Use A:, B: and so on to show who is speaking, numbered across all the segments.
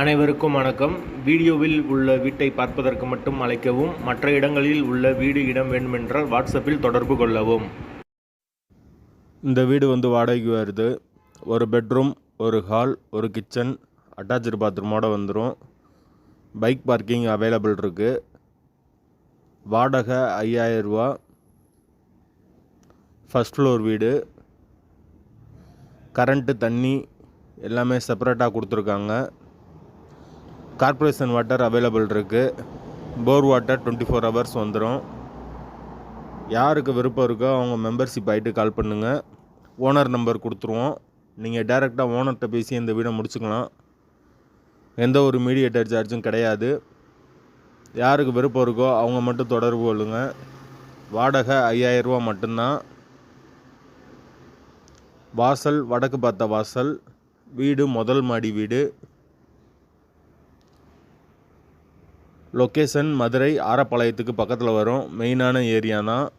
A: அனைவருக்கும் வணக்கம். வீடியோவில் உள்ள வீட்டை பார்ப்பதற்கு மட்டும் அழைக்கவும் மற்ற இடங்களில் உள்ள வீடு இடம் வேண்டுமென்றால் வாட்ஸ்அப்பில் தொடர்பு கொள்ளவும். இந்த வீடு வந்து வாடகைக்கு வருது. ஒரு பெட்ரூம் ஒரு ஹால் ஒரு கிச்சன் அட்டாச்சு பாத்ரூமோட வந்துடும் பைக் பார்க்கிங் அவைலபிள் இருக்குது வாடகை ஐயாயிரரூவா ஃபஸ்ட் ஃப்ளோர் வீடு. கரண்ட்டு தண்ணி எல்லாமே செப்பரேட்டாக கொடுத்துருக்காங்க. கார்ப்பரேஷன் வாட்டர் அவைலபிள் இருக்குது bore water twenty four hours வந்துடும் யாருக்கு விருப்பம் இருக்கோ அவங்க மெம்பர்ஷிப் ஆகிட்டு கால் பண்ணுங்கள் ஓனர் நம்பர் கொடுத்துருவோம். நீங்கள் டேரெக்டாக ஓனர்கிட்ட பேசி இந்த வீடை முடிச்சுக்கலாம். எந்த ஒரு மீடியேட்டர் சார்ஜும் கிடையாது. யாருக்கு விருப்பம் இருக்கோ அவங்க மட்டும் தொடர்பு கொள்ளுங்கள் வாடகை ஐயாயிரரூவா மட்டும்தான். வாசல் வடக்கு பார்த்த வாசல். வீடு முதல் மாடி வீடு. லொக்கேஷன் மதுரை ஆரப்பாளையத்துக்கு பக்கத்தில் வரும். மெயினான ஏரியா தான்.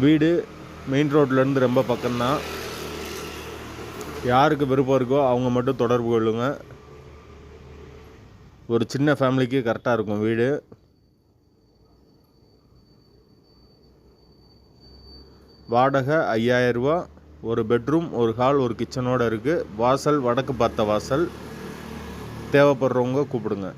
A: வீடு மெயின் ரோட்லேருந்து ரொம்ப பக்கம்தான். யாருக்கு விருப்பம் இருக்கோ அவங்க மட்டும் தொடர்பு கொள்ளுங்க. ஒரு சின்ன ஃபேமிலிக்கு கரெக்டாக இருக்கும் வீடு. வாடகை ஐயாயிரரூபா ஒரு பெட்ரூம் ஒரு ஹால் ஒரு கிச்சனோடு இருக்குது வாசல் வடக்கு பார்த்த வாசல். தேவைப்படுறவங்க கூப்பிடுங்க.